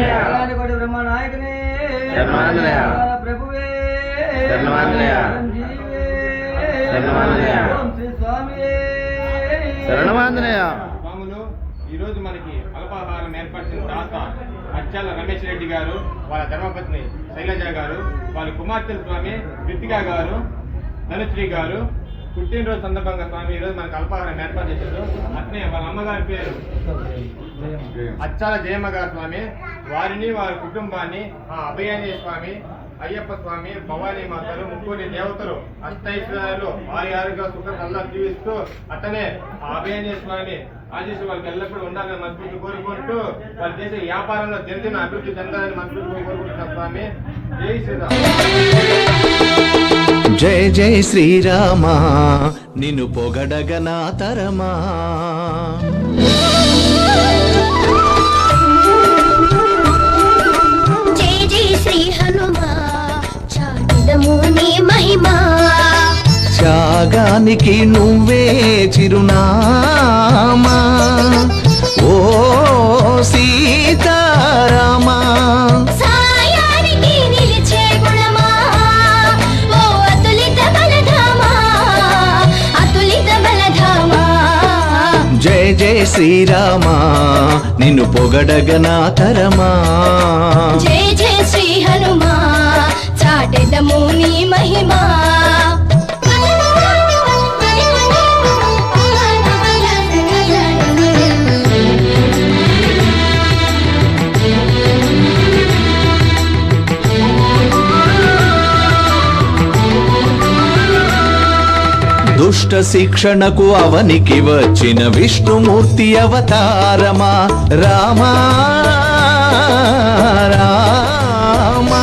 అలాంటి బ్రహ్మ నాయకుని. ప్రభువే. శరణమాంజనేయ. స్వాములు ఈ రోజు మనకి అల్పాహారం ఏర్పరిచిన తాత అచ్చాల రమేష్ రెడ్డి గారు వాళ్ళ ధర్మపత్ని శైలజ గారు వాళ్ళ కుమార్తెల స్వామి కృతికా గారు ధనుశ్రీ గారు. పుట్టినరోజు సందర్భంగా స్వామి ఈరోజు మనకి అల్పాహారం ఏర్పాటు చేశారు. అట్నే వాళ్ళ అమ్మగారి పేరు. అచ్చాల జయమ్మ. గారు స్వామి వారిని వారి కుటుంబాన్ని ఆ అభయాంజనేయ స్వామి అయ్యప్ప స్వామి భవానీ మాతలు ముక్కోటి దేవతలు అష్టైశ్వర్యాలు వారి ఆరోగ్య సుఖ కల్లా జీవిస్తూ అతనే ఆ అభయాంజనేయ స్వామి ఆశీస్సు వాళ్ళకి ఎల్లప్పుడూ ఉండాలని మనస్ఫూర్తి కోరుకుంటూ వాళ్ళు చేసే వ్యాపారంలో దినదిన అభివృద్ధి చెందాలని మనస్ఫూర్తి కోరుకుంటున్నాం స్వామి. జై శ్రీరామ్. జయ జయ శ్రీరామా నిన్ను పొగడగనా తరమా. త్యాగానికి నువ్వే చిరునామా? ఓ సీతారామా. జయ జయ శ్రీరామా నిన్ను పొగడగనా తరమా. జై జై శ్రీ హనుమా చాటెదము నీ మహిమా. దుష్ట శిక్షణకు అవనికి వచ్చిన విష్ణుమూర్తి అవతారమా? రామా? రామా?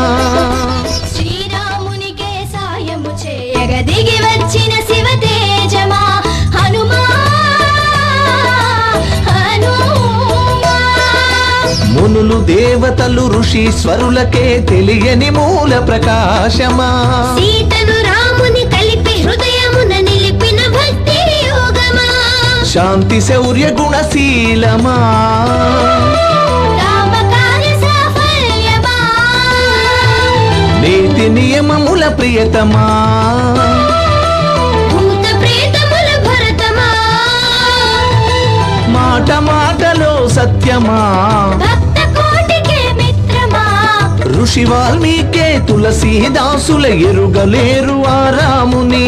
శ్రీరామునికే సాయము చేయగ దిగి వచ్చిన శివ తేజమా హనుమా? హనుమా? మునులు దేవతలు ఋషీశ్వరులకే తెలియని మూల ప్రకాశమా? సీతను శాంతి శౌర్య గుణశీలమా? నీతి నియమముల ప్రియతమా? మాట మాటలో సత్యమా? ఋషి వాల్మీకే తులసీదాసుల ఎరుగలేరు ఆ రాముని.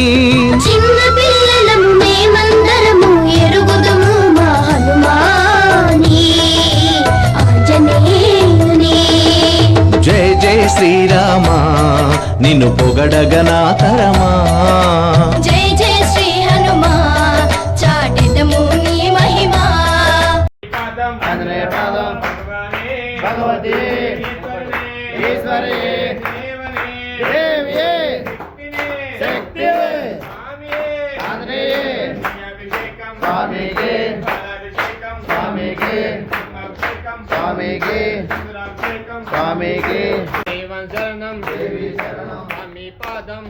నిన్ను పొగడగనా తరమా. జై జై శ్రీ హనుమా చాటెదము నీ మహిమా. పాదం ఆంజనేయ పాదం. భగవానే భగవతి ఈశ్వరి దేవియే శక్తియే ఆంజనేయే స్వామికి స్వామికి స్వామికి స్వామికి. దేవం శరణం. దేవి శరణం. స్వామి పాదం.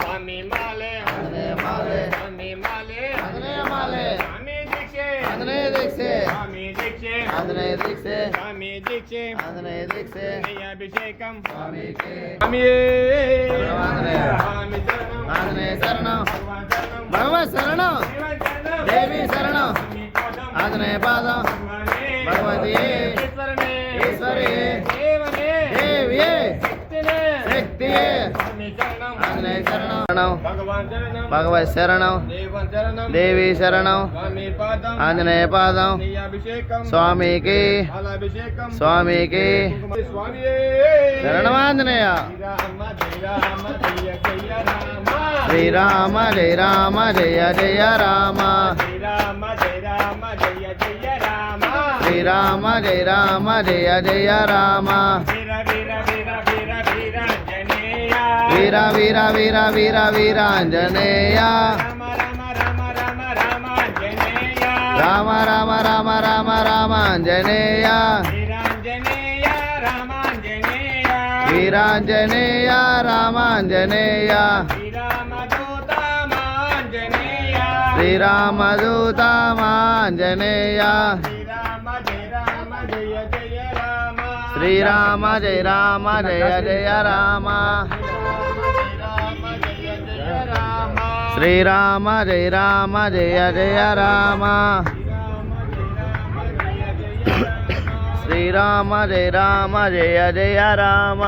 స్వామి మాలే. స్వామి మాలే. స్వామి దీక్షే. స్వామి దీక్షే. స్వామి దీక్షే. అభిషేకం. స్వామి. స్వామి శరణం ఆంజనేయ శరణం దేవి శరణం ఆంజనేయ పాదం. భగవతి. ఈశ్వరి. దేవనే. దేవియే శరణం భగవాన్ శరణం భగవత్ శరణం దేవన్ శరణం దేవి శరణం స్వామి పాదం ఆంజనేయ పాదం నీ అభిషేకం స్వామికి పాలాభిషేకం స్వామికి కుంకుమ స్వామి శరణం ఆంజనేయ శ్రీరామ జయ రామ జయ జయ రామ శ్రీరామ జయ రామ జయ జయ రామ వీర వీర వీర వీర వీరాంజనేయ. రామ రామ రామ రామ రామాంజనేయ. వీరాంజనేయ రామాంజనేయ. శ్రీరామదూతమాంజనేయ శ్రీరామదూత మాంజనేయ. శ్రీరామ జయ రామ జయ జయ రామ. శ్రీరామ జయ రామ జయ జయ రామ. శ్రీరామ జయ రామ జయ జయ రామ.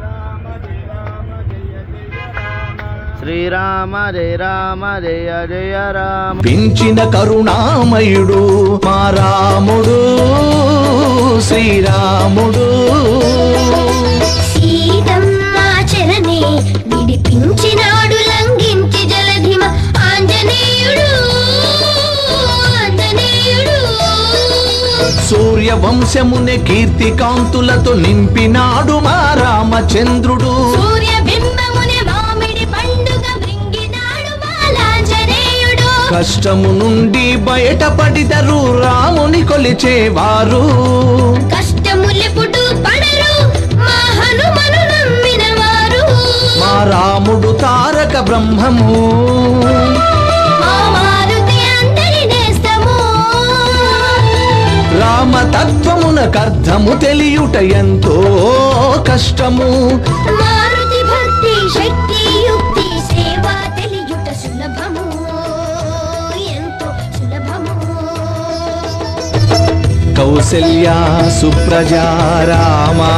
శ్రీరామ జయ రామ జయ జయ రామ. జయ రామ జయ జయ రామ పెంచిన కరుణామయుడు మా రాముడు శ్రీరాముడు. సూర్య వంశముని కీర్తి కాంతులతో నింపినాడు మా రామచంద్రుడు కష్టము నుండి బయటపడిదరు రాముని కొలిచేవారు. మా రాముడు తారక బ్రహ్మము. రామతత్వమునకర్థము తెలియుట ఎంతో కష్టము. మారుతి భక్తి శక్తి యుక్తి సేవ తెలియుట సులభము. ఎంతో సులభము. కౌసల్య సుప్రజా రామా.